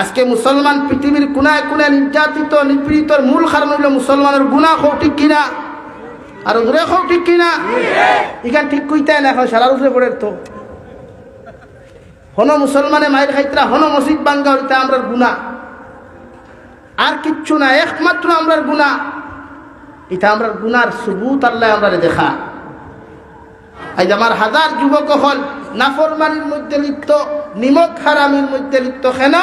আজকে মুসলমান পৃথিবীর কোনায় কোনায় নির্যাতিত নিপীড়িতর মূল কারণ হইল মুসলমানের গুণা খৌ ঠিক কিনা? আর উদরে খৌ ঠিক কিনা? এখান ঠিক কইতে না, এখন সারা উপরে পড়ে তো। হন মুসলমানে মায়ের খাইতরা, হন মসজিদ বাঙ্গা হইতে আমরা গুণা আর কিচ্ছু না, একমাত্র আমরার গুণা এটা আমরা গুনার সুবুত আল্লাহ আমরা দেখা। আজ আমার হাজার যুবক হল নাফরমানির মধ্যে লিপ্ত, নিমক হারামির মধ্যে লিপ্ত, কেন?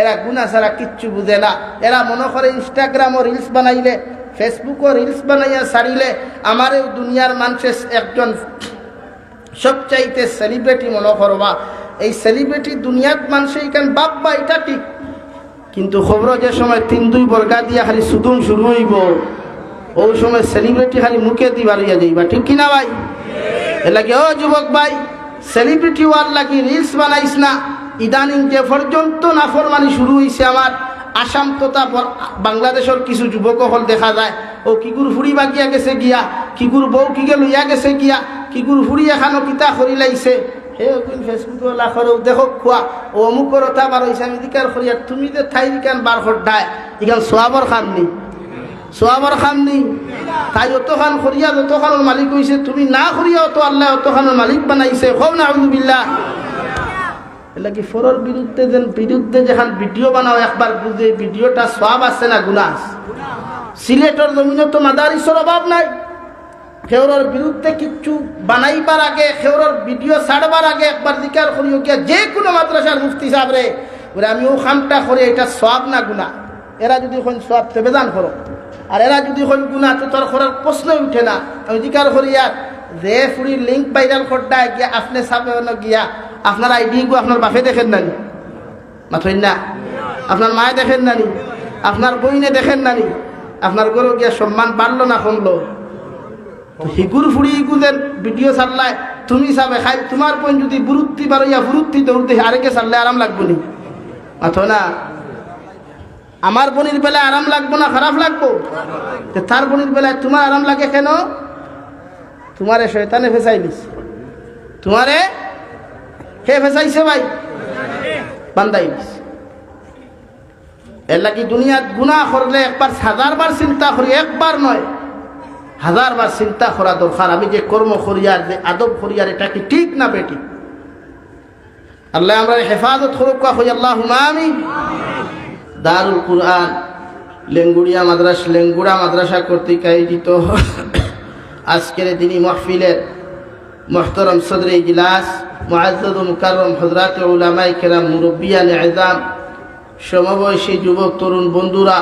এরা গুণা ছাড়া কিচ্ছু বুঝে না। এরা মনে করে ইনস্টাগ্রামও রিলস বানাইলে ফেসবুকও রিলস বানাইয়া ছাড়িলে, আমারও দুনিয়ার মানুষের একজন সবচাইতে সেলিব্রিটি মনে করবা। এই সেলিব্রিটি দুনিয়ার মানুষে এখান বাপ্পা এটা ঠিক। কিন্তু খবর যে সময় তিন দুই বর্গা দিয়া খালি সুদুম শুরু হইব, ওই সময় সেলিব্রিটি খালি মুখে দিবার হইয়া যাইবা। ঠিক কিনা ভাই? এ লাগে, ও যুবক ভাই সেলিব্রিটি ওয়ার লাগি রিলস বানাইস না। ইদানিং যে পর্যন্ত নাফরমানি শুরু হয়েছে আমার, আসাম তথা বাংলাদেশের কিছু যুবক হল দেখা যায়, ও কিগুর ফুড়ি বাগিয়া গেছে গিয়া, কিগুর বউ কিগে লইয়া গেছে গিয়া, কিগুর ফুড়ি এখানো কিতা করি লাইছে, হে ওকিল ফেসবুকে লাখর দেখো খোয়া ও অমুকর ওটা বার হয়েছে আমি দিকার করিয়া তুমি যে ঠাই দিকান বার হড্ডায় ইখান সোয়াবর খান নি? সোয়াবর খান নি? তাই অতখান করিয়া যতখানোর মালিক হয়েছে তুমি না করিয়া অত আল্লাহ অতখানোর মালিক বানাইছে হও না আলহামদুলিল্লাহ এলা কি ফরর বিরুদ্ধে যেন বিরুদ্ধে যেখান ভিডিও বানাও, একবার বুঝে ভিডিওটা সব আছে না গুণা আছে? সিলেটর জমিনে তো মাদারিসর অভাব নাই। খেউরর বিরুদ্ধে কিচ্ছু বানাইবার আগে, খেউরর ভিডিও ছাড়বার আগে একবার দিকার করিও গিয়া যে কোনো মাদ্রাসার মুফতি সাহেব রে, বলে আমি ও খামটা করে, এটা সব না গুণা। এরা যদি কোন সব তেবেদান করো। আর এরা যদি কোন গুণা, তো তোর করার প্রশ্নই উঠে না। আমি দিকার করি আর, যে ফুড়ির লিঙ্ক ভাইরাল করটা গিয়া, আপনি সাবে গিয়া আপনার আইডি গু আপনার বাপে দেখেন নানি। মাথইন না। আপনার মায়ে দেখেন নানি। আপনার বইনে দেখেন নানি। আপনার গরু গিয়া সম্মান বাড়লো না কমলো? হিগুর ফুড়ি হিগুদের ভিডিও ছাড়লায়, তুমি চাবে খাই, তোমার বোন যদি বুরুত্তি বারইয়া ফুরুত্তি দৌড়তে আরেকে ছাড়লে আরাম লাগবো নি? মাথো না। আমার বোনের বেলায় আরাম লাগবো না, খারাপ লাগবো? তার বোনের বেলায় তোমার আরাম লাগে কেন? তোমারে শয়তানে ফেসাইলিস তোমারে কে ফেসাইছে ভাই। বান্দাইলিস এর লাগি দুনিয়াত গুণা করলে একবার হাজারবার চিন্তা করি, একবার নয়। হাজারবার চিন্তা করা দরকার। আমি যে কর্ম করিয়ার যে আদব করিয়ার এটা কি ঠিক না বেটি আল্লাহ আমরা হেফাজত করুক হই আল্লাহ আমি দারুল কুরআন, লেঙ্গুড়িয়া মাদ্রাস, লেঙ্গুড়া মাদ্রাসা কর্তৃক আয়োজিত। আজকের দিনই মহফিলের মোহতরম সদর ইজলাস, মুআজ্জদ মুকাররম হজরাত উলামাই কেরাম মুরব্বিয়ান এজাম সমবয়সী যুবক, তরুণ বন্ধুরা,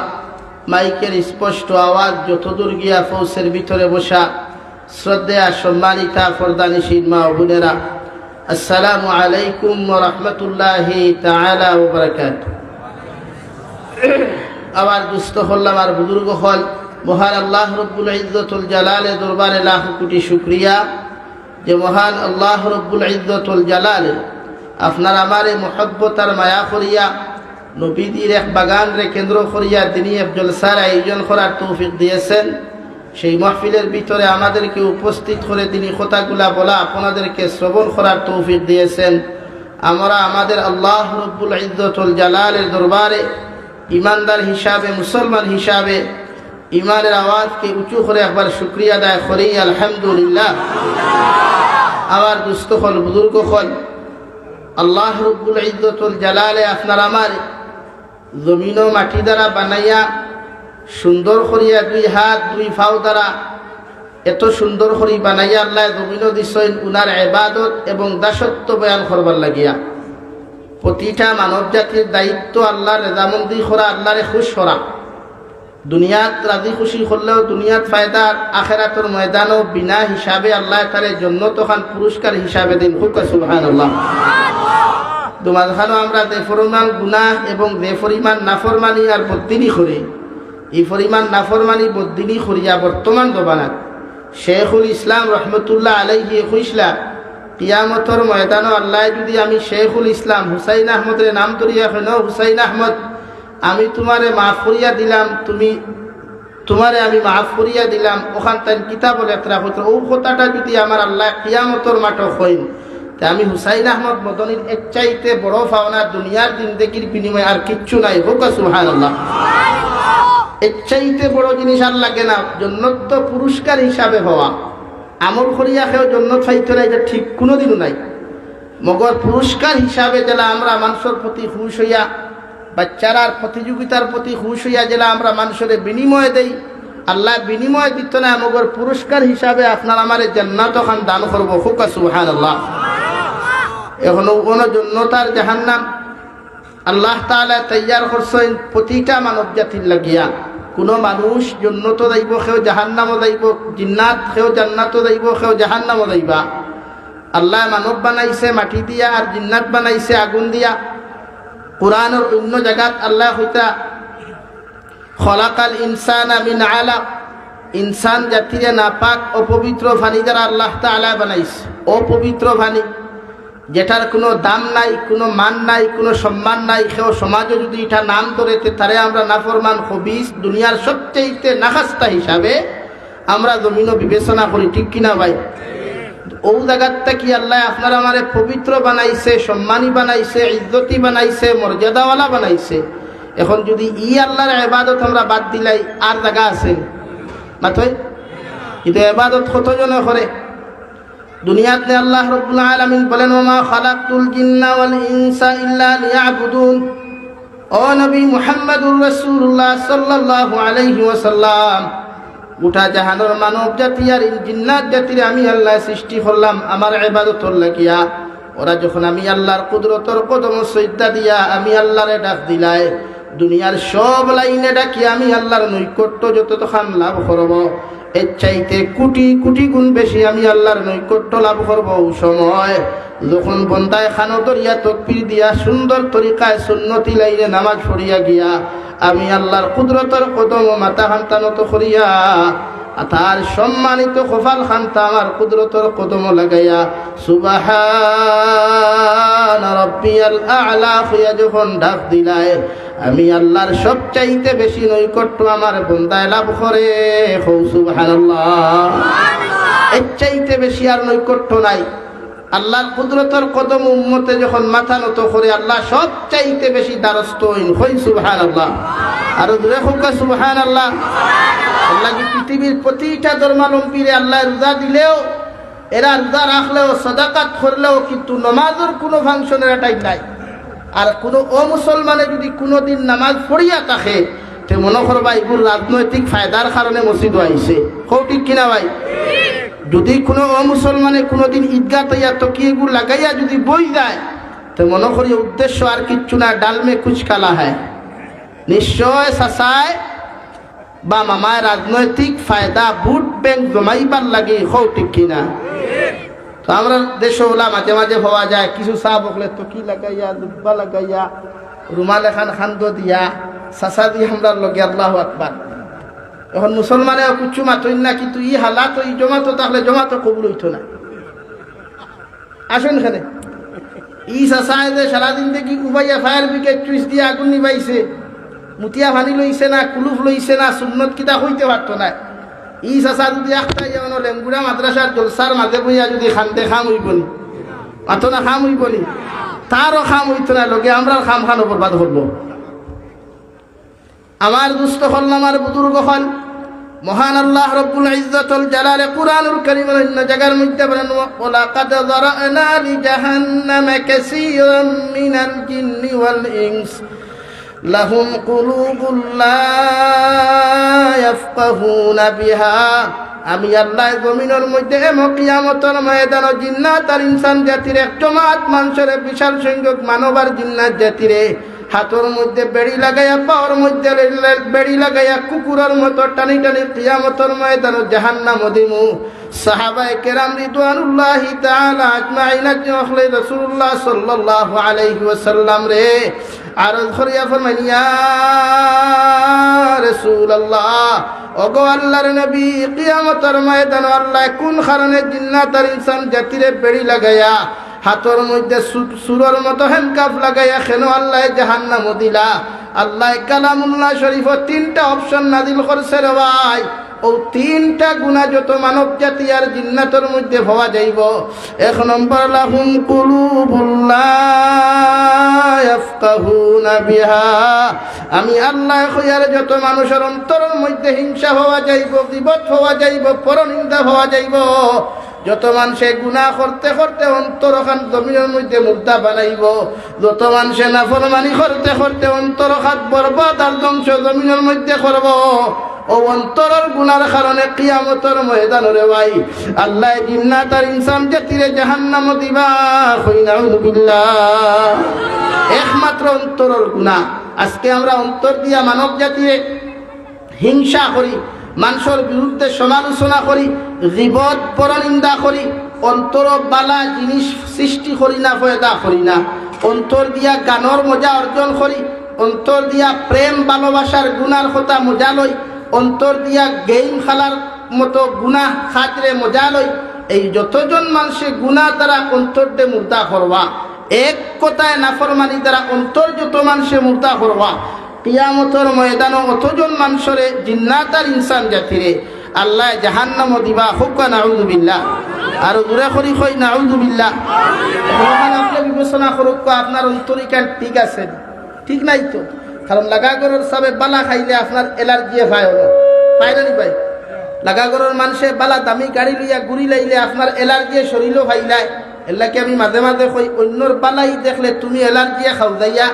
মাইকের স্পষ্ট আওয়াজ, যতদূর গিয়া ফৌসের ভিতরে বসা শ্রদ্ধা সম্মানিতা ফরদানিসীন মা বোনেরা, আসসালামু আলাইকুম রহমতুল্লাহি বারাকাতুহু। আবার দুস্থ হল্লাম আর বুজুর্গ হল, মহান আল্লাহ রব্বুল ইজ্জতুল জালালে দরবারে লাখ কোটি শুক্রিয়া। যে মহান আল্লাহ রব্বুল ইজ্জতুল জালাল, আপনার আমারে মোহব্বত আর মায়া করিয়া নবীদের এক বাগান রে কেন্দ্র করিয়া তিনি এক জলসার আয়োজন করার তৌফিক দিয়েছেন। সেই মাহফিলের ভিতরে আমাদেরকে উপস্থিত করে তিনি কথাগুলা বলা আপনাদেরকে শ্রবণ করার তৌফিক দিয়েছেন। আমরা আমাদের আল্লাহ রব্বুল ইজ্জতুল জালালের দরবারে, ইমানদার হিসাবে, মুসলমান হিসাবে ইমানের আওয়াজকে উঁচু করে একবার শুক্রিয়া আদায় করি আলহামদুলিল্লাহ। আমার দুস্থ হল বুজুর্গ হল আল্লাহ রব্বুল ইজ্জতুল জালালে আপনার আমার জমিন ও মাটি দ্বারা বানাইয়া সুন্দর করিয়া দুই হাত, দুই ফাও দ্বারা এত সুন্দর করি বানাইয়া আল্লাহ জমিন দিছেন উনার এবাদত এবং দাসত্ব বয়ান করবার লাগিয়া। প্রতিটা মানব জাতির দায়িত্ব আল্লাহর রেজামন্দি করা, আল্লাহরে খুশ করা। দুনিয়াত রাজি খুশি করলেও দুনিয়াত ফায়দা আখেরাতর ময়দানও বিনা হিসাবে আল্লাহ তারে জন্য তখন পুরস্কার হিসাবে দিন। খুব সুবহান আল্লাহ আমরা যে পরিমাণ গুনাহ এবং যে পরিমাণ নাফরমানি আর বদিনী করি, এই পরিমাণ নাফরমানি বদিনী করিয়া বর্তমান জবানাত শেখুল ইসলাম রহমতুল্লাহ আলাইহি কইসলা কিয়ামতর ময়দানও আল্লাহ যদি আমি শেখুল ইসলাম হুসাইন আহমদের নাম ধরিয়া কেন হুসাইন আহমদ আমি তোমারে মাফ করিয়া দিলাম তুমি তোমারে আমি মাফ করিয়া দিলাম। ওখান তাই কিতাব লেখরা হতো ও কথাটা যদি আমার আল্লাহ কিয়ামতর মাঠক হইন তা আমি হুসাইন আহমদ মদনীর এর চাইতে বড় পাওনা দুনিয়ার জিন্দগির বিনিময়ে আর কিচ্ছু নাই। হোক সুহান আল্লাহ এর চাইতে বড় জিনিস আর লাগে না জন্নত পুরস্কার হিসাবে হওয়া। আমল করিয়া খেয়েও জন্নত ফাইতে নাই এটা ঠিক কোনোদিনও নাই। মগর পুরস্কার হিসাবে জেলা আমরা মানুষের প্রতি খুশ হইয়া বাচ্চারার প্রতিযোগিতার প্রতি খুশ হইয়া জেলা আমরা মানুষের বিনিময় দেই। আল্লাহ বিনিময় দিত না মগর পুরস্কার হিসাবে আপনার আমার জান্নাত খান দান করব। ফুকা সুহান আল্লাহ এখনও কোনো জন্নতার জাহান্নাম। আল্লাহ তাআলা তৈয়ার করছেন প্রতিটা মানব জাতির লাগিয়া। কোনো মানুষ জন্নত যাইব সেও জাহান্নামও যাইব জিন্নাত সেও জান্নাতও যাইব সেও জাহান জাহান্নামও যাইবা আল্লাহ মানব বানাইছে, মাটি দিয়া আর জিন্নাত বানাইছে, আগুন দিয়া। কোরআনের অন্য জায়গাত আল্লাহ হইতা খলাকাল ইনসান আমিন আলা, ইনসান জাতিরে নাপাক অপবিত্র ভানি দ্বারা আল্লাহ তাআলা বানাইছে। অপবিত্র ভানি, যেটার কোনো দাম নাই, কোনো মান নাই, কোনো সম্মান নাই, সেও সমাজে যদি এটা নাম ধরে তারে আমরা নাফরমান হবিস দুনিয়ার সবচেয়ে নাখাস্তা হিসাবে আমরা জমিনও বিবেচনা করি, ঠিক কিনা ভাই? ও জায়গার কি আল্লাহ আপনার আমারে পবিত্র বানাইছে, সম্মানী বানাইছে, ইজ্জতি বানাইছে, মর্যাদাওয়ালা বানাইছে? এখন যদি ই আল্লাহর এবাদত আমরা বাদ দিলাই, আর জায়গা আছে? মাথই? কিন্তু এবাদত কতজনে করে? দুনিয়াতে আল্লাহ রব্বুল আলামিন বলেন, ওমা খালাকতুল জিন্না ওয়াল ইনসা ইল্লা লিয়াবুদুন। ও নবী মুহাম্মদুর রাসূলুল্লাহ সাল্লাল্লাহু আলাইহি ওয়াসাল্লাম গোটা জাহানোর মানব জাতি আর জিন্নাত জাতির আমি আল্লাহ সৃষ্টি করলাম, আমার ইবাদত লাগিয়া। ওরা যখন আমি আল্লাহর কুদরতর কদম সৈদ্যা দিয়া আমি আল্লাহরে ডাক দিলাই, দুনিয়ার সব লাইনে ডাকি আমি আল্লাহর নৈকট্য যত তখন লাভ করব, এর চাইতে কোটি কোটি গুণ বেশি আমি আল্লাহর নৈকট্য লাভ করব সময়। যখন বন্দায় খানো দরিয়া তকপির দিয়া সুন্দর তরিকায় সুন্নতি লাইনে নামাজ পড়িয়া গিয়া আমি আল্লাহর কুদরতর কদম মাথা খান্তানত করিয়া তার সম্মানিত খোফাল খান্তা আমার কুদরতর কদম লাগাইয়া সুবাহান রব্বিয়াল আলা হইয়া যখন ডাক দিলায় আমি আল্লাহর সবচাইতে বেশি নৈকট্য আমার বন্দায় লাভ করে হৌ সুবহানাল্লাহ। এর চাইতে বেশি আর নৈকট্য নাই। আল্লাহর কুদরতর কদম উম্মতে যখন মাথা নত করে আল্লাহ সব চাইতে বেশি দ্বারস্থ হই সুবহান আল্লাহ আর দূরে হোক সুবহান আল্লাহ আল্লাহ কি পৃথিবীর প্রতিটা ধর্মালম্বীরে আল্লাহ রোজা দিলেও, এরা রোজা রাখলেও, সদাকাত করলেও কিন্তু নমাজের কোনো ফাংশনের টাইম নাই। আর কোনো অমুসলমানে যদি কোনো দিন নামাজ পড়িয়া থাকে, তে মনে করবা এগুলো রাজনৈতিক ফায়দার কারণে মসজিদ আইছে কৌ ঠিক কিনা ভাই? যদি কোনো অমুসলমানে কোনোদিন ঈদগাহ তৈয়া তকিয়েগুলো লাগাইয়া যদি বই যায় তো মনে করি উদ্দেশ্য আর কিচ্ছু না, ডালমে কুচকালা হয়। নিশ্চয় সাসায় বা মামায় রাজনৈতিক ফায়দা ভোট ব্যাংক জমাইবার লাগে হও ঠিক কিনা। তো আমরা দেশে ওলা মাঝে মাঝে হওয়া যায়, কিছু চা বকলে তকি লাগাইয়া দুব্বা লাগাইয়া, রুমাল এখান খান্দ দিয়া, সাসা দিয়ে আমরা লগে আল্লাহ আকবার। এখন মুসলমানে কুচু মাতই না, কিন্তু ই হালাত ই জমাতো, তাহলে জমাতো কবুল হইতো না। আসুন এখানে। ই চাচায় যে সারাদিন দেখি উবাইয়া ফায়ার ব্রিগেড চুইস দিয়ে আগুন নিবাইছে মুতিয়া ভানি লইছে না, কুলুফ লইছে না, সুন্নত কিতা হইতে পারতো না। ই চাচা যদি একটা যেমন লেমগুড়া মাদ্রাসার জলসার মাঝে বইয়া যদি খানতে খাম হইব নি। মাথো না খাম হইব নি। তারও খাম হইতো না, লগে আমরা খাম খানো বরবাদ করব আমার দুস্থ হল আমার বুজুর্গ হল মহান আল্লাহ রব্বুল ইজ্জতুল জালালে কুরআনুল কারীমের অন্য জায়গার মধ্যে বলেন ওয়ালাকাদ যারানা লি জাহান্নামা কাসীরাম মিনাল জিন্নি ওয়াল ইনস, লাহুম কুলুবুল লা ইয়াফকাহুনা বিহা। আমি আল্লাহ জমিনের মধ্যে কিয়ামতের ময়দান জিন্নাত আর ইনসান জাতির এক জমাত মানুষের বিশাল সংখ্যক মানবার জিন্নাত জাতিরে। হাতর মধ্যে বেড়ি লাগাইয়া, পাওয়ার মধ্যে বেড়ি লাগাইয়া কুকুরের মতো টানি টানি কিয়ামতর ময়দান জাহান্নাম দিমু। সাহাবায়ে কেরাম রিদওয়ানুল্লাহি তাআলা আজমাইন আজমাইন রাসূলুল্লাহ রে কোন আর ইনসান জাতিরে বেড়ি লাগাইয়া হাতর মধ্যে সুরর মতো হ্যান্ডকাফ লাগাইয়া খেন আল্লাহ জাহান্নাম দিলা? আল্লাহ কালামুল্লাহ শরীফ তিনটা অপশন নাদিল করছে রে ভাই। ও তিনটা গুণা যত মানব জাতি আর জিন্নাতর মধ্যে হওয়া যাইব। এক নম্বর, লাহুম কুলুবুল্লাহ বিহা। আমি আল্লাহ হইয়ার যত মানুষের অন্তরের মধ্যে হিংসা হওয়া যাইব বিপদ হওয়া যাইব, পরনিন্দা হওয়া যাইব। যত মানুষে গুণা করতে করতে অন্তর খান জমিনের মধ্যে মুদ্রা বানাইব, যত মানুষে নাফরমানি করতে করতে অন্তর খাত বরবাদ আর ধ্বংস জমিনের মধ্যে করব, ও অন্তরের গুনার কারণে কিয়ামতর ময়দানরে ভাই। আল্লাহ জিন্নাত আর ইনসান জাতিরে জাহান্নাম দিবা বিল্লাহ। একমাত্র অন্তরের গুণা আজকে আমরা অন্তর দিয়া মানব জাতিরে হিংসা করি মানুষের বিরুদ্ধে সমালোচনা করি রিবত পরনিন্দা করি, অন্তর বালা জিনিস সৃষ্টি করি না, ফয়দা করি না। অন্তর দিয়া গানর মজা অর্জন করি, অন্তর দিয়া প্রেম ভালোবাসার গুনার কথা মজা লই অন্তর দিয়া গেম খেলার মতো গুণা খাতরে মজা লই এই যতজন মানুষে গুণা দ্বারা অন্তরটে মুর্দা করবা এক কথায় নাফরমানি দ্বারা অন্তর যত মানুষে মুর্দা করবা কিয়ামতর ময়দান অতজন মানুষরে জিন্নাতার ইনসান জাতিরে আল্লাহ জাহান্নাম দিবা। হুক নাউজুবিল্লাহ আর দূরে করি কই নাউজুবিল্লাহ আপনি বিবেচনা করুক আপনার অন্তরিকান ঠিক আছে। ঠিক নাই তো? কারণ লাগাগরের সবে বালা খাইলে আপনার এলার্জি ভাই হলো পায় না ভাই? লাগাগরের মানুষে বালা দামি গাড়ি লইয়া ঘুরি লাইলে আপনার এলার্জি, শরীরও ভাইলায়। এলাকে আমি মাঝে মাঝে কই, অন্যর বালাই দেখলে তুমি এলার্জি খাও যাইয়া।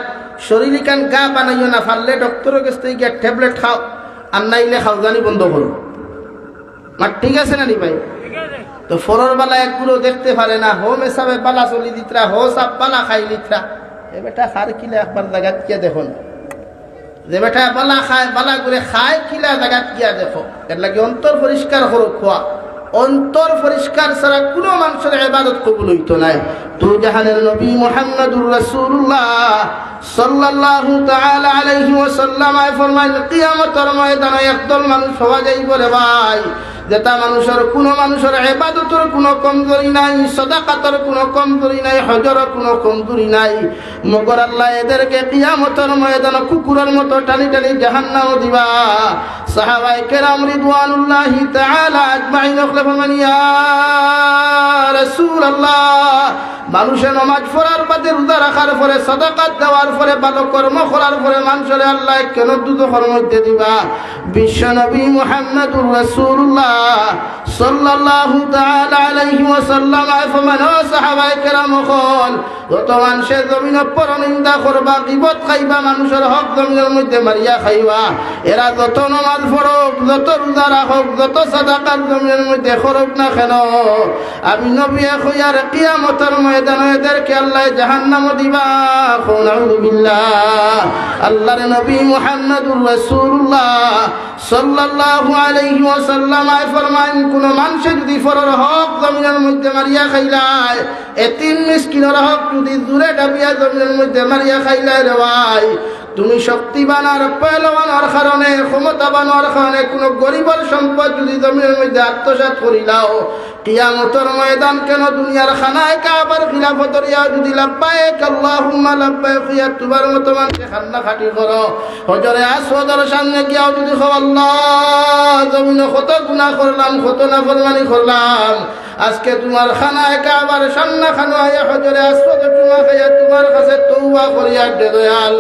শরীর কান গা বানাইও না পারলে ডক্টরের কাছ থেকে গিয়ে ট্যাবলেট খাও আর নাইলে খাওজানি বন্ধ করো। আর ঠিক আছে না নি ভাই? তো ফরর বালা একগুলো দেখতে পারে না হোম হিসাবে বালা চলি দিতরা হো সাপ বালা খাই লিতরা। এ বেটা খার কিলে একবার জায়গাত গিয়া দেখুন যে বেটা বালা খায় বালা করে খায় কিলা জায়গাত গিয়া দেখো। এর লাগে অন্তর পরিষ্কার হরো খোয়া। অন্তর পরিষ্কার ছাড়া কোনো মানুষের ইবাদত কবুল হইতো নাই। তো জাহানের নবী মুহাম্মদুর রাসূলুল্লাহ সাল্লাল্লাহু তাআলা আলাইহি ওয়াসাল্লাম আয় ফরমাইল, কিয়ামতের ময়দানে একদল মানুষ হওয়া যাইব রে ভাই। যেটা মানুষের, কোনো মানুষের এবাদতর কোনো কমজোরি নাই, সদাকাতর কোনো কমজোরি নাই হজর কোনো কমজোরি নাই। মগর আল্লাহ এদেরকে কিয়ামতের ময়দান কুকুরের মতো টানি টানি জাহান্নাম দিবা। সাহাবাই কেরাম রিদওয়ানুল্লাহ তাআলা আজমাইন ওখলে ফরমান ইয়া রাসূলুল্লাহ, মানুষের নমাজ পড়ার বাদে রোজা রাখার পরে সদাকাত দেওয়ার পরে ভালো কর্ম করার পরে মানুষের আল্লাহ, কেন দুদকের মধ্যে দিবা? বিশ্ব নবী মুহাম্মদুর রাসূলুল্লাহ সাল্লাল্লাহু তাআলা আলাইহি ওয়াসাল্লাম ফমান ও সাহাবায়ে কেরাম কল যত মানুষের জমিন পরনিন্দা করবা, গিবত খাইবা, মানুষের হক জমিনের মধ্যে মারিয়া খাইবা। এরা যত নমাজ পড়ুক, যত রোজা রাখুক, যত সাদাকাত জমিনের মধ্যে করুক না কেন, আমি নবী হইয়ার কিয়ামতের ময়দানে এদেরকে আল্লাহ জাহান্নাম দিবা। বিল্লাহ। আল্লাহর নবী মুহাম্মদুর রাসূলুল্লাহ সাল্লাল্লাহু আলাইহি ওয়াসাল্লাম আয় ফরমান কোন মানুষ যদি ফরর হক জমিনের মধ্যে মারিয়া খাইলায় এতিম মিসকিনের হক যদি দূরে ডাবিয়া জমিনের মধ্যে মারিয়া খাইলায় রে ভাই, তুমি শক্তিবান আর পয়লবানোর কারণে ক্ষমতাবানোর কারণে কোনো গরিবের সম্পদ যদি জমিনের মধ্যে আত্মসাত করিলাও কিয়ামতর ময়দান কেন দুনিয়ার খানায় কাবার খিলাফতর ইয়া যদি লাব্বাইক আল্লাহুম্মা লাব্বাইক ইয়া তুবার মতো মানুষে খান্না খাটি করো। হজরে আসওয়াদের সামনে গিয়াও যদি খাও আল্লাহ, জমিনে কত গুনাহ করলাম, কত নাফরমানি করলাম। আজকে তোমার খানায় কাবার সান্না খানো আয়া হজরে আসওয়াদ তোমার খাইয়া তোমার কাছে তৌবা করিয়া দয়াল।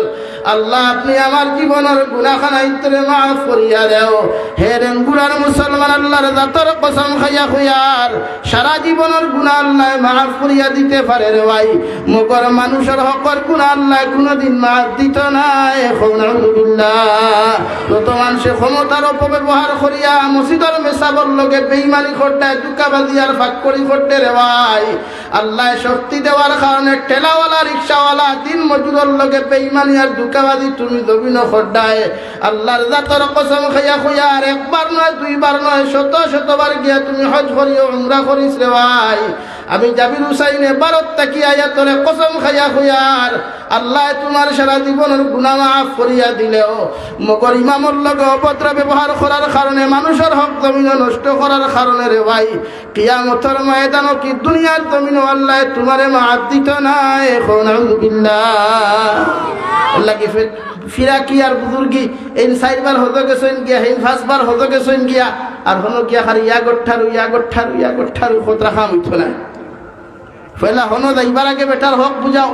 আল্লাহ, আপনি আমার জীবনের গুনাখানা ইতরে মাফ করিয়া দেও। হে রেঙ্গুলার মুসলমান, আল্লাহর জাতর কসম খাইয়া খুয়ার সারা জীবনের গুণা আল্লাহ মাফ করিয়া দিতে পারে রে ভাই। মগর মানুষের হকর গুণা আল্লাহ কোনোদিন মাফ দিত নাই। যত মানুষের ক্ষমতার অপব্যবহার করিয়া মসজিদের মেসাবর লগে বেইমানি করতে দুকাবাজি আর ফাঁক করি করতে রে ভাই। আল্লাহ শক্তি দেওয়ার কারণে ঠেলাওয়ালা, রিক্সাওয়ালা দিন মজুরের লগে বেইমানি আর খাইয়া একবার নয়, দুইবার নয়, শত শতবার গিয়া তুমি হজ করিও উমরা করিস রে ভাই। আমি জাবির হুসাইনে ভারত তাকি আয়া তোরে কসম খাইয়া খুইয়ার আল্লাহ তোমার সারা জীবনের গুণা মাফ করিয়া দিলেও, মগর ইমামর লগে অভদ্র ব্যবহার করার কারণে, মানুষের হক জমিন নষ্ট করার কারণে রে ভাই। কিয়া কিয়ামতর ময়দানও কি দুনিয়ার জমিন আল্লাহ তোমারে মাফ দিত না এখন? আল্লাহ কি ফির ফিরা কি আর বুজুর্গি, এই চারবার হতো গেছেন গিয়া, এই পাঁচবার হতো গেছেন গিয়া, আর হনো গিয়া খালি ইয়া গঠারু ইয়া গঠারু ইয়া গঠারু খতরা খাম উঠো না। পয়লা হনো যাইবার আগে বেটার হক বুঝাও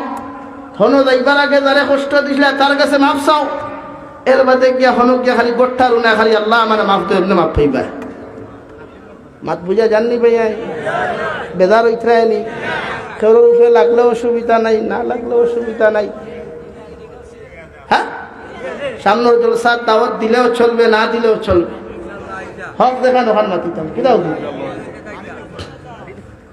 হনো যাইবার আগে যারে কষ্ট দিছিলে তার কাছে মাপ চাও। এর বাদে গিয়া হনো গিয়া খালি গঠারু না খালি আল্লাহ আমার মাপ তো এমনি মাপ পাইবা। মাত বুঝা জাননি ভাইয়া বেজার ইত্রায়নি কেউর উপরে লাগলেও অসুবিধা নাই, না লাগলেও অসুবিধা নাই। হ্যাঁ সামনের জলসার দাওয়াত দিলেও চলবে, না দিলেও চলবে। হক দেখা দোকান মাতিতাম কি দাও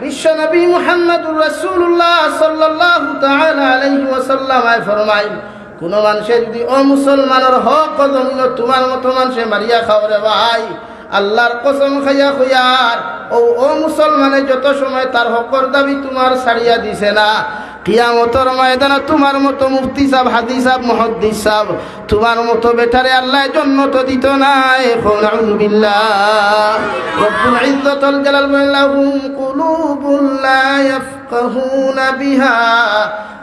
বিশ্ব নবী মুহাম্মদুর রাসূলুল্লাহ সাল্লাল্লাহু তাআলা আলাইহি ওয়াসাল্লাম ফরমাই কোন মানুষে যদি ও মুসলমানের হক জমিন তোমার মতো মানুষে মারিয়া খাওয়ারে ভাই, আল্লাহর কসম খাইয়া খুয়ার ও ও মুসলমানে যত সময় তার হকর দাবি তোমার ছাড়িয়া দিছে না কিয়ামতর ময়দানে তোমার মতো মুফতি সাহেব, হাদি সাহেব, মহদ্দিস সাহেব, তোমার মতো বেটারে আল্লাহ জন্ম তো দিত না।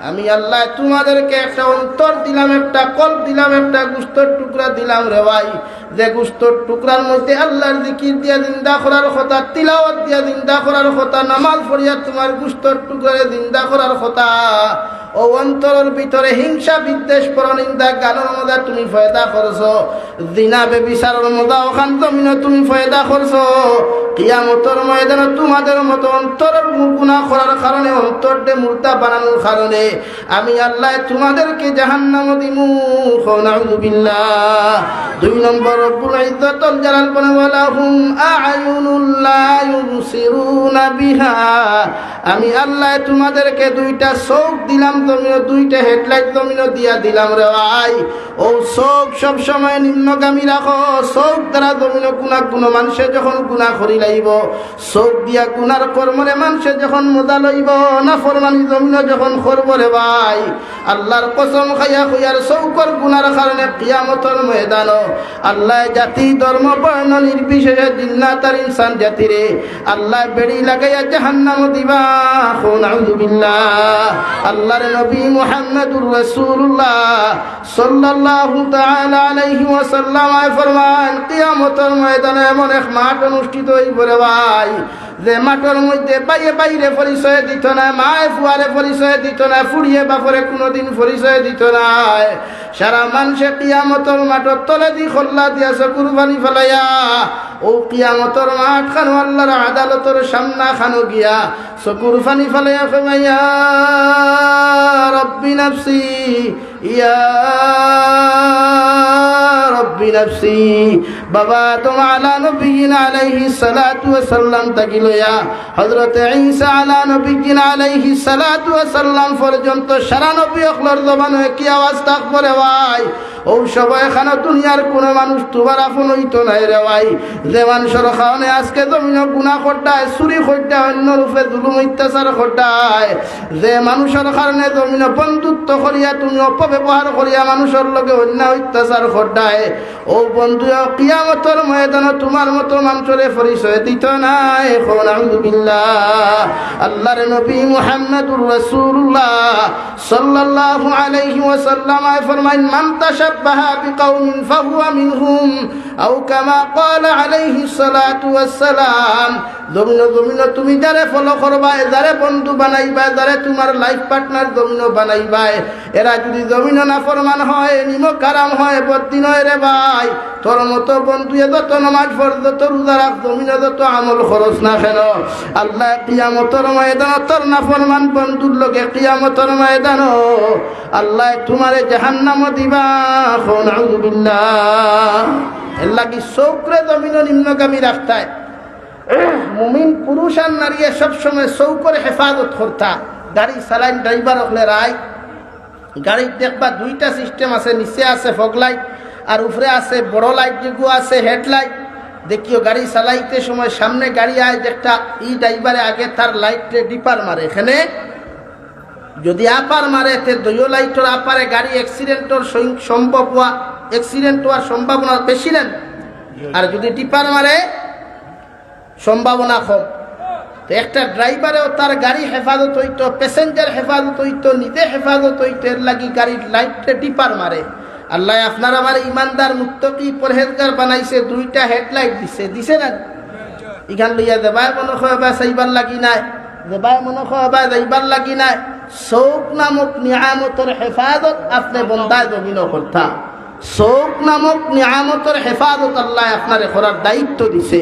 আমি আল্লাহ তোমাদেরকে একটা অন্তর দিলাম, একটা কল দিলাম, একটা গুস্তর টুকরা দিলাম রে ভাই। যে গুস্তর টুকরার মধ্যে আল্লাহর জিকির দিয়া জিন্দা করার কথা, তিলাওয়াত দিয়া জিন্দা করার কথা, নামাজ পড়িয়া তোমার গুস্তর টুকরারে জিন্দা করার কথা, ও অন্তরের ভিতরে হিংসা, বিদ্বেষ, পরনিন্দা গানের মধ্যে তুমি ফয়দা করছ। দিনা বেবিচারের মধ্যে ওখান জমিন তুমি ফয়দা করছ। কিয়ামতর ময়দানে তোমাদের মতো অন্তরের গুণা করার কারণে অন্তরটে মূর্তা বানানোর কারণে আমি আল্লাহ তোমাদেরকে জাহান্নাম দিমু। নাউযুবিল্লাহ দুই নম্বর, রব্বুল ইজ্জতুল জালাল বলে ওয়ালাহুম আ'য়ুনুল লা ইউবসিরুনা বিহা। আমি আল্লাহ তোমাদেরকে দুইটা চোখ দিলাম, তুমিও দুইটা হেডলাইট তুমিও দিয়া দিলাম রে ভাই। ও চোখ সব সময় নিম্নগামী রাখো, চোখ দ্বারা তুমিও গুণা, কোনো মানুষে যখন গুণা করি লাইব। চোখ দিয়া গুনার কর্মরে মানুষে যখন মজা লইব, না ফরমানি জমিন যখন করব রে ভাই। আল্লাহর কসম খাইয়া খুইয়ার চৌকর গুনার কারণে কিয়ামতর ময়দান আল্লাহ জাতি, ধর্ম, বর্ণ, নির্বিশেষে জিন্নাত আর ইনসান জাতিরে আল্লাহ বেড়ি লাগাইয়া জাহান্নাম দিবা। নাউযুবিল্লাহ আল্লাহর নবী মুহাম্মদুর রাসূলুল্লাহ সাল্লাল্লাহু তাআলা আলাইহি ওয়াসাল্লাম ফরমান, কিয়ামতের ময়দানে এমন এক মাঠ অনুষ্ঠিত হইব রে ভাই, যে মাঠের মধ্যে বাইরে বাইরে পরিচয় দিত না মায় ফুয়ারে পরিচয় দিত না ফুড়িয়ে বাপরে কোনোদিন পরিচয় দিত না। সারা মানুষে কিয়ামতর মাঠর তলে দি খোল্লা দিয়াছে, কুরবানি ফেলাইয়া। ও কিয়ামতর মাঠ খানো আল্লাহর আদালতর সামনা খানো গিয়া চকুর ফানি ফেলাইয়া ফেমাইয়া রব্বি নাফসি, ইয়া রব্বি নাফসি। বাবা, তোমা আলা নবীন আলাইহি সালাতু ওয়াসাল্লাম তাকি লইয়া, হযরত ঈসা আলা নবীন আলাইহি সালাতু ওয়াসাল্লাম পর্যন্ত সারা নবী অখলর জবানে কি আওয়াজ থাক পরে ভাই ও সবাই এখানে দুনিয়ার কোন মানুষ তোমার আপন হইতো নাই রে ভাই। যে মানুষের কারণে আজকে জমিন গুণা করতায় চুরি করতায় অন্য রূপে জুলুম, অত্যাচার করতায় যে মানুষের কারণে জমিন বন্ধুত্ব করিয়া তুমি অপব্যবহার করিয়া মানুষের লগে অন্য অত্যাচার করতায় ও বন্ধু, কিয়ামতর ময়দান তোমার মতো মানুষের পরিচয় দিত নাই। আলহামদুলিল্লাহ আল্লাহর নবী মুহাম্মদুর রাসূলুল্লাহ সাল্লাল্লাহু আলাইহি ওয়াসাল্লাম ফরমাইন, মান তাশাব্বাহা بقوم فهو منهم أو كما قال عليه الصلاة والسلام জমিন জমিন, তুমি যারে ফলো করবা যারে বন্ধু বানাইবা যারে তোমার লাইফ পার্টনার জমিন বানাইবা এরা যদি জমিন না ফরমান হয়, নিমক কারাম হয় বদিন হয় রে ভাই। তোর মতো বন্ধু যত নমাজ পড় যত রোজা জমিন যত আমল খরচ না কেন? আল্লাহ কিয়ামতর ময়দান তোর না ফরমান বন্ধুর লোকে কিয়ামতর ময়দান, আল্লাহ তোমারে জাহান্নাম দিবা। নাউযুবিল্লাহ এর লাগি চৌকরে জমিন নিম্নগামী রাস্তায় মুমিন, পুরুষ আর নারী সবসময় চৌকরে হেফাজত করতা। গাড়ি চালাইন, ড্রাইভার হলে রায়। গাড়ির দেখবা দুইটা সিস্টেম আছে, নিচে আছে ফগ লাইট আর উপরে আছে বড় লাইট যেগুলো আছে হেডলাইট দেখিও গাড়ি চালাইতে সময় সামনে গাড়ি আয় একটা ই ড্রাইভারে আগে তার লাইটে ডিপার মারে। এখানে যদি আপার মারে, তে দইও লাইটর আপারে গাড়ি অ্যাক্সিডেন্টর সম্ভব হওয়া অ্যাক্সিডেন্ট হওয়ার সম্ভাবনা বেশি নেন। আর যদি টিপার মারে, সম্ভাবনা কম। তো একটা ড্রাইভারেও তার গাড়ি হেফাজত হইতো প্যাসেঞ্জার হেফাজত হইতো, নিজে হেফাজত হইতো, এর লাগি গাড়ির লাইটে টিপার মারে। আল্লাহ আপনার আমার ইমানদার মুক্তকি পরহেজগার বানাইছে? দুইটা হেডলাইট দিছে। দিছে না? ইখান লইয়া দেবাই মনে হয় চাইবার লাগি নাই। দেবাই মনে হয় যাইবার লাগি নাই। চৌক নামক নিয়ামতর হেফাজত আপনি বন্দায় জমিন করতা চৌক নামক নিয়ামতর হেফাজত আল্লাহ আপনার করার দায়িত্ব দিছে।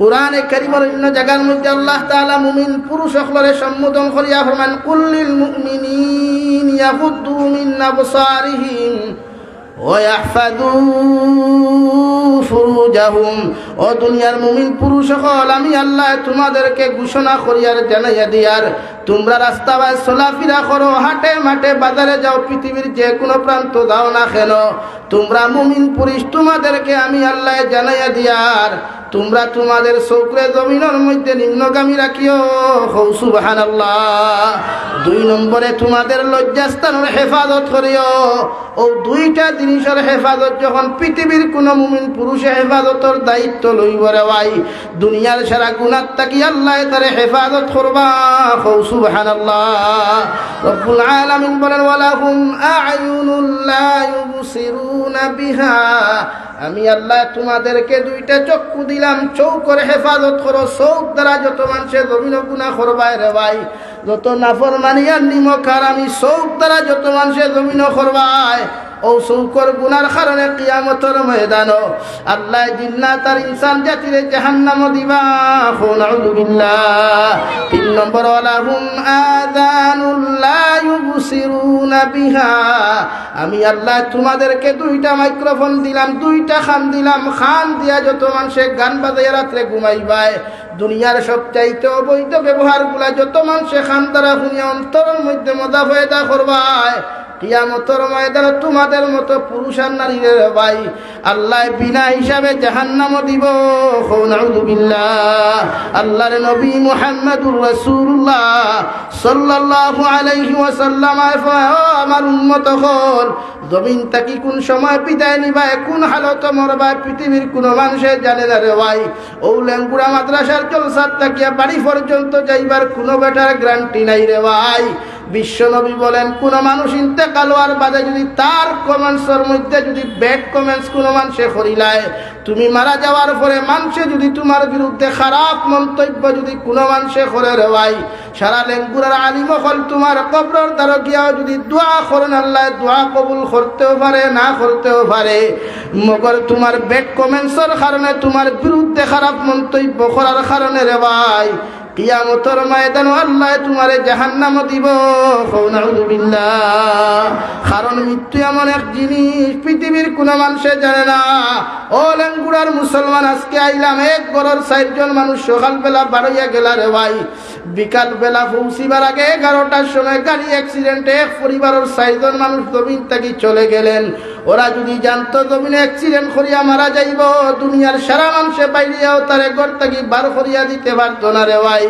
কোরআনে কারিমের অন্য জায়গার মধ্যে আল্লাহ তাআলা মুমিন পুরুষ সকলরে সম্বোধন করিয়া ফরমান, কুল্লিল মুমিনিন। يغضوا من أبصارهم ويحفظوا فروجهم ও দুনিয়ার মুমিন পুরুষ সকল আমি আল্লাহ তোমাদেরকে ঘোষণা করিয়ার জানাইয়া দিয়ার তোমরা রাস্তা বাই চলাফেরা করো, হাটে মাঠে বাজারে যাও, পৃথিবীর যে কোনো প্রান্ত যাও না কেন? তোমরা মুমিন পুরুষ, তোমাদেরকে আমি আল্লাহ জানাইয়া দিয়ার তোমরা তোমাদের চৌকরে জমিনের মধ্যে নিম্নগামী রাখিও। সুবাহান দুই নম্বরে তোমাদের লজ্জাস্থানের হেফাজত করিও। ও দুইটা জিনিসের হেফাজত, যখন পৃথিবীর কোনো মুমিন পুরুষে হেফাজতর দায়িত্ব লইব রে ভাই। দুনিয়ার সারা গুণার তাকি আল্লাহ তারে হেফাজত করবা। হৌ সুবাহান রব্বুল আলামিন বলেন, ওয়ালাহুম আয়ুনুল লা ইউবসিরুনা আমি আল্লাহ তোমাদেরকে দুইটা চক্ষু দিলাম। চৌকরে হেফাজত করো। চৌক দ্বারা যত মানুষের জমিন গুণা করবায় রে ভাই। যত নাফর মানিয়ার নিমখার আমি চৌক দ্বারা যত মানুষের জমিন করবায় ও চৌকর গুনার কারণে কিয়ামতর ময়দান আল্লাহ জিন্না তার ইনসান জাতিরে জাহান্নাম দিবা। তিন নম্বর আলাহুম আদানুল্লাহ ইউবসিরুনা বিহা। আমি আল্লাহ তোমাদেরকে দুইটা মাইক্রোফোন দিলাম, দুইটা খান দিলাম। খান দিয়া যত মানুষে গান বাজাইয়া রাত্রে ঘুমাইবায়, দুনিয়ার সবচাইতে অবৈধ ব্যবহারগুলা যত মানুষে খান দ্বারা শুনিয়া অন্তরের মধ্যে মজা ফয়দা করবায়। কিয়ামতর ময়দানে তোমাদের মতো পুরুষ আর নারীদের ভাই আল্লাহ বিনা হিসাবে জাহান্নাম দিব। আল্লাহর নবী মুহাম্মদুর রাসূলুল্লাহ সাল্লাল্লাহু আলাইহি ওয়াসাল্লাম আমার উম্মত হল, জমিন তাকি কোন সময় বিদায় নিবাই কোন হালত মরবা, পৃথিবীর কোন মানুষে জানে না রে ভাই। ও লেঙ্গুড়া মাদ্রাসার জলসার তাকিয়া বাড়ি পর্যন্ত যাইবার কোনো বেটার গ্যারান্টি নাই রে ভাই। বিশ্বনবী বলেন, কোন মানুষ ইন্তেকাল হওয়ার বাদে যদি তার কমেন্টসের মধ্যে যদি ব্যাড কমেন্টস কোনো মানুষে করিলায়, তুমি মারা যাওয়ার পরে মানুষে যদি তোমার বিরুদ্ধে খারাপ মন্তব্য যদি কোনো মানুষে করে রে ভাই সারা লেঙ্গুরার আলিম হল তোমার কবর দ্বারা গিয়াও যদি দোয়া করেন আল্লাহ, দোয়া কবুল করতেও পারে, না করতেও পারে, মগর তোমার ব্যাড কমেন্টসের কারণে, তোমার বিরুদ্ধে খারাপ মন্তব্য করার কারণে রে ভাই কিয়ামতর ময়দান আল্লাহ তোমারে জাহান্নাম দিব। কারণ মৃত্যু এমন এক জিনিস, পৃথিবীর কোনো মানুষে জানে না। ও লেঙ্গুড়ার মুসলমান, আজকে আইলাম এক বড় চারজন মানুষ সকালবেলা বাড়াইয়া গেলা রে ভাই। বিকাল বেলা পৌঁছিবার আগে এগারোটার সময় গাড়ি অ্যাক্সিডেন্টে এক পরিবারের চারজন মানুষ জমিন থেকে চলে গেলেন। ওরা যদি জানতো জমিনে অ্যাক্সিডেন্ট করিয়া মারা যাইব, দুনিয়ার সারা মানুষে বাইরিয়াও তারে ঘর থেকে বার করিয়া দিতে পারতো না রে ভাই।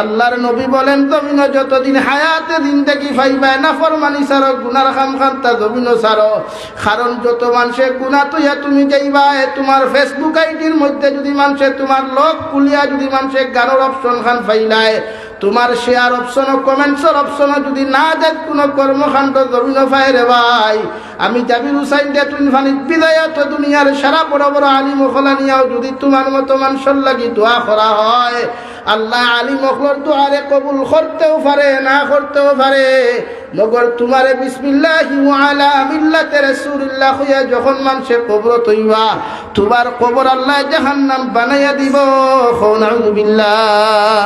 আল্লাহর নবী বলেন জমিন যতদিন হায়াতে দিন দেখি ফাইবায় না ফরমানি সারো গুনার খাম খান্তা জমিন সারো কারণ যত মানুষে গুণা তুইয়া তুমি যাইবা তোমার ফেসবুক আইডির মধ্যে যদি মানুষে তোমার লোক কুলিয়া যদি মানুষে গানোর অপশন খান ফাইলায় তোমার শেয়ার অপশন কমেন্টসর অপশন যদি না দেখ, কোনো কর্মকাণ্ড জমিন ফায় রে ভাই। আমি জাবির হুসাইন দিয়ে তুই ফানিত বিদায় তো দুনিয়ার সারা বড় বড় আলী মখলা নিয়াও যদি তোমার মতো মানুষের লাগি দোয়া করা হয়। আল্লাহ আলী মখলর দোয়ারে কবুল করতেও পারে, না করতেও পারে। মগর তোমারে বিসমিল্লাহি আলা মিল্লাতে রাসূলুল্লাহ হইয়া যখন মানুষে কবর তৈবা, তোমার কবর আল্লাহ জাহান্নাম বানাইয়া দিব। নাউযুবিল্লাহ